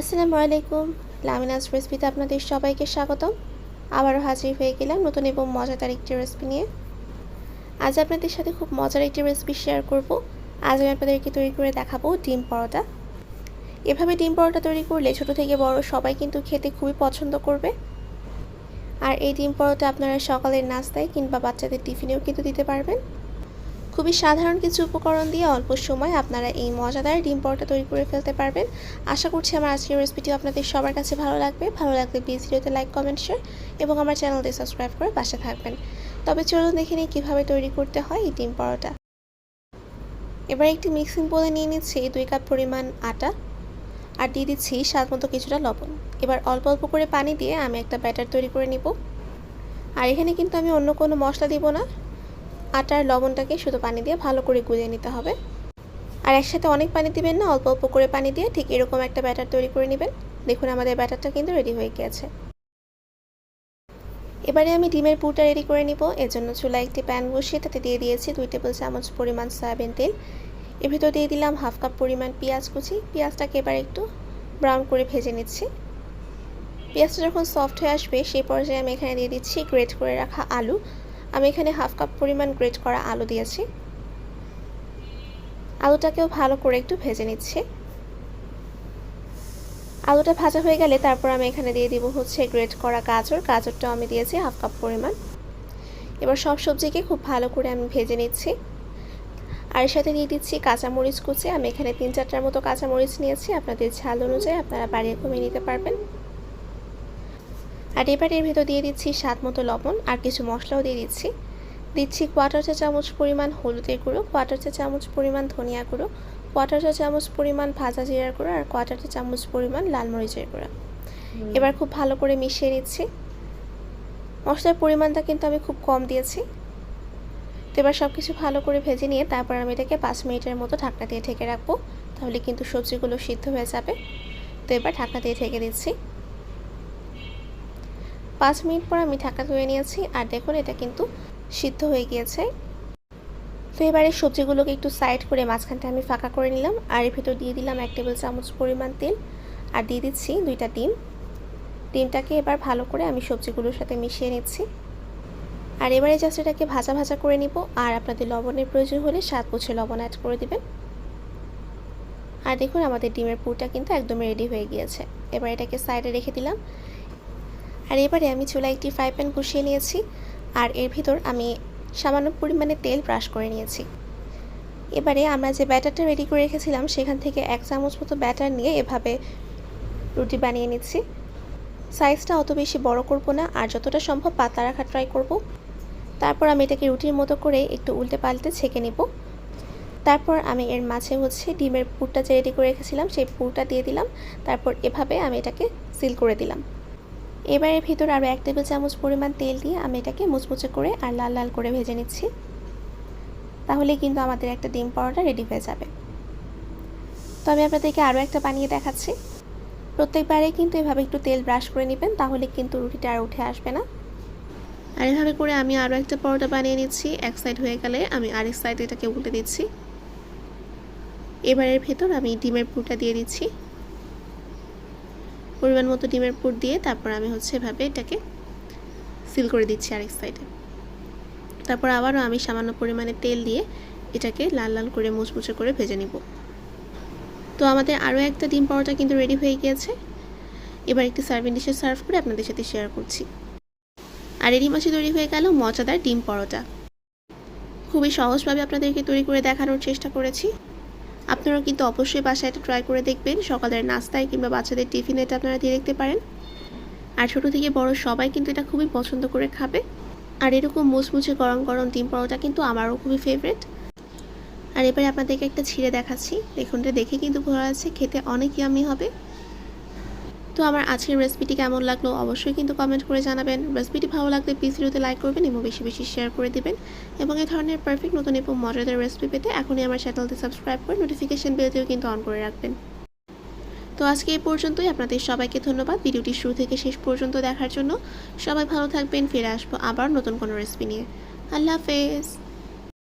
আসসালামু আলাইকুম। লামিনাস রেসিপিতে আপনাদের সবাইকে স্বাগতম। আবারও হাজির হয়ে গেলাম নতুন এবং মজাদার একটি রেসিপি নিয়ে। আজ আপনাদের সাথে খুব মজার একটি রেসিপি শেয়ার করব। আজ আমি আপনাদেরকে তৈরি করে দেখাবো ডিম পরোটা। এভাবে ডিম পরোটা তৈরি করলে ছোট থেকে বড় সবাই কিন্তু খেতে খুবই পছন্দ করবে। আর এই ডিম পরোটা আপনারা সকালের নাস্তায় কিংবা বাচ্চাদের টিফিনেও কিন্তু দিতে পারবেন। খুবই সাধারণ কিছু উপকরণ দিয়ে অল্প সময় আপনারা এই মজাদার ডিম পরোটা তৈরি করে ফেলতে পারবেন। আশা করছি আমার আজকের রেসিপিটি আপনাদের সবার কাছে ভালো লাগবে। ভালো লাগলে প্লিজ ভিডিওতে লাইক কমেন্ট শেয়ার এবং আমার চ্যানেলটি সাবস্ক্রাইব করে পাশে থাকবেন। তবে চলুন দেখে নিই কীভাবে তৈরি করতে হয় এই ডিম পরোটা। এবার একটি মিক্সিং বলে নিয়ে নিচ্ছি দুই কাপ পরিমাণ আটা আর দিয়ে দিচ্ছি স্বাদ মতো কিছুটা লবণ। এবার অল্প অল্প করে পানি দিয়ে আমি একটা ব্যাটার তৈরি করে নিব। আর এখানে কিন্তু আমি অন্য কোনো মশলা দিব না। আটার লবণটাকে শুধু পানি দিয়ে ভালো করে গুলিয়ে নিতে হবে। আর একসাথে অনেক পানি দিবেন না, অল্প অল্প করে পানি দিয়ে ঠিক এরকম একটা ব্যাটার তৈরি করে নেবেন। দেখুন আমাদের ব্যাটারটা কিন্তু রেডি হয়ে গিয়েছে। এবারে আমি ডিমের পুরটা রেডি করে নিব। জন্য চুলায় একটি প্যান বসিয়ে তাতে দিয়ে দিয়েছি দুই টেবিল চামচ পরিমাণ সয়াবিন তেল। এর ভিতর দিয়ে দিলাম হাফ কাপ পরিমাণ পেঁয়াজ কুচি। পেঁয়াজটাকে এবার একটু ব্রাউন করে ভেজে নিচ্ছি। পেঁয়াজটা যখন সফট হয়ে আসবে, সেই পর্যায়ে আমি এখানে দিয়ে দিচ্ছি গ্রেট করে রাখা আলু। আমি এখানে হাফ কাপ পরিমাণ গ্রেট করা আলু দিয়েছি। আলুটাকেও ভালো করে একটু ভেজে নিচ্ছি। আলুটা ভাজা হয়ে গেলে তারপর আমি এখানে দিয়ে দিব হচ্ছে গ্রেট করা গাজর। গাজরটাও আমি দিয়েছি হাফ কাপ পরিমাণ। এবার সব সবজিকে খুব ভালো করে আমি ভেজে নিচ্ছি। আর এর সাথে দিয়ে দিচ্ছি কাঁচামরিচ কুচি। আমি এখানে তিন চারটার মতো কাঁচামরিচ নিয়েছি। আপনাদের ঝাল অনুযায়ী আপনারা বাড়িয়ে কমিয়ে নিতে পারবেন। আর এবার এর ভেতর দিয়ে দিচ্ছি স্বাদ মতো লবণ আর কিছু মশলাও দিয়ে দিচ্ছি। দিচ্ছি কোয়াটার চা চামচ পরিমাণ হলুদের গুঁড়ো কোয়াটার চা চামচ পরিমাণ ধনিয়া গুঁড়ো কোয়াটার চা চামচ পরিমাণ ভাজা জিরার গুঁড়ো আর কোয়াটার চা চামচ পরিমাণ লাল মরিচের গুঁড়ো। এবার খুব ভালো করে মিশিয়ে নিচ্ছি। মশলার পরিমাণটা কিন্তু আমি খুব কম দিয়েছি। তো এবার সব কিছু ভালো করে ভেজে নিয়ে তারপর আমি এটাকে পাঁচ মিনিটের মতো ঢাকনা দিয়ে ঢেকে রাখব। তাহলে কিন্তু সবজিগুলো সিদ্ধ হয়ে যাবে। তো এবার ঢাকনা দিয়ে ঢেকে দিচ্ছি। পাঁচ মিনিট পর আমি ঢাকা ধুয়ে নিয়েছি আর দেখুন এটা কিন্তু সিদ্ধ হয়ে গিয়েছে। তো এবারে সবজিগুলোকে একটু সাইড করে মাঝখানটা আমি ফাঁকা করে নিলাম আর এর ভিতর দিয়ে দিলাম এক টেবিল চামচ পরিমাণ তেল আর দিয়ে দিচ্ছি দুইটা ডিম। ডিমটাকে এবার ভালো করে আমি সবজিগুলোর সাথে মিশিয়ে নিচ্ছি। আর এবারে জাস্ট এটাকে ভাজা ভাজা করে নিব আর আপনাদের লবণের প্রয়োজন হলে স্বাদ বুঝে লবণ অ্যাড করে দিবেন। আর দেখুন আমাদের ডিমের পুরটা কিন্তু একদম রেডি হয়ে গিয়েছে। এবার এটাকে সাইডে রেখে দিলাম। আর এবারে আমি চুলায় একটি ফ্রাই প্যান বসিয়ে নিয়েছি, আর এর ভিতর আমি সামান্য পরিমাণে তেল ব্রাশ করে নিয়েছি। এবারে আমরা যে ব্যাটারটা রেডি করে রেখেছিলাম, সেখান থেকে এক চামচ মতো ব্যাটার নিয়ে এভাবে রুটি বানিয়ে নিচ্ছি। সাইজটা অত বেশি বড় করব না, আর যতটা সম্ভব পাতলা রাখা ট্রাই করব। তারপর আমি এটাকে রুটির মতো করে একটু উল্টে পাল্টে ছেঁকে নেব। তারপর আমি এর মাঝে হচ্ছে ডিমের পুরটা যে রেডি করে রেখেছিলাম, সেই পুরটা দিয়ে দিলাম। তারপর এভাবে আমি এটাকে সিল করে দিলাম। এবারের ভিতর আরও এক টেবিল চামচ পরিমাণ তেল দিয়ে আমি এটাকে মুচমুচে করে আর লাল লাল করে ভেজে নিচ্ছি। তাহলে কিন্তু আমাদের একটা ডিম পরোটা রেডি হয়ে যাবে। তো আমি আপনাদেরকে আরও একটা বানিয়ে দেখাচ্ছি। প্রত্যেকবারে কিন্তু এভাবে একটু তেল ব্রাশ করে নেবেন, তাহলে কিন্তু রুটিটা আর উঠে আসবে না। আর এভাবে করে আমি আরও একটা পরোটা বানিয়ে নিচ্ছি। এক সাইড হয়ে গেলে আমি আরেক সাইড এটাকে উল্টে দিচ্ছি। এবারের ভেতর আমি ডিমের পুরটা দিয়ে দিচ্ছি। পরিমাণ মতো ডিমের পুর দিয়ে তারপর আমি হচ্ছে এভাবে এটাকে সিল করে দিচ্ছি আরেক সাইডে তারপর আবারও আমি সামান্য পরিমাণে তেল দিয়ে এটাকে লাল লাল করে মুচমুচে করে ভেজে নিব। তো আমাদের আরও একটা ডিম পরোটা কিন্তু রেডি হয়ে গিয়েছে। এবার একটি সার্ভিং ডিশে সার্ভ করে আপনাদের সাথে শেয়ার করছি। আর এরই মাসে তৈরি হয়ে গেল মজাদার ডিম পরোটা। খুবই সহজভাবে আপনাদেরকে তৈরি করে দেখানোর চেষ্টা করেছি। আপনারা কিন্তু অবশ্যই বাসায় এটা ট্রাই করে দেখবেন। সকালের নাস্তায় কিংবা বাচ্চাদের টিফিনে এটা আপনারা দিয়ে দেখতে পারেন। আর ছোটো থেকে বড় সবাই কিন্তু এটা খুবই পছন্দ করে খাবে। আর এরকম মুচমুচে গরম গরম ডিম পরোটা কিন্তু আমারও খুবই ফেভারেট আর এবারে আপনাদেরকে একটা ছিঁড়ে দেখাচ্ছি। দেখুন, এটা দেখে কিন্তু ঘোরা আছে খেতে অনেক ইয়ামি হবে। তো আমার আজকের রেসিপিটি কেমন লাগল অবশ্যই কিন্তু কমেন্ট করে জানাবেন। রেসিপিটি ভালো লাগলে প্লিজ ভিডিওতে লাইক করবেন এবং বেশি বেশি শেয়ার করে দিবেন। এবং এই ধরনের পারফেক্ট নতুন এবং মজাদার রেসিপি পেতে এখনই আমার চ্যানেলটি সাবস্ক্রাইব করে নোটিফিকেশন বেলটিও কিন্তু অন করে রাখবেন। তো আজকে এই পর্যন্তই। আপনাদের সবাইকে ধন্যবাদ। ভিডিওটি শুরু থেকে শেষ পর্যন্ত দেখার জন্য। সবাই ভালো থাকবেন। ফিরে আসব আবার নতুন কোনো রেসিপি নিয়ে। আল্লাহ হাফেজ।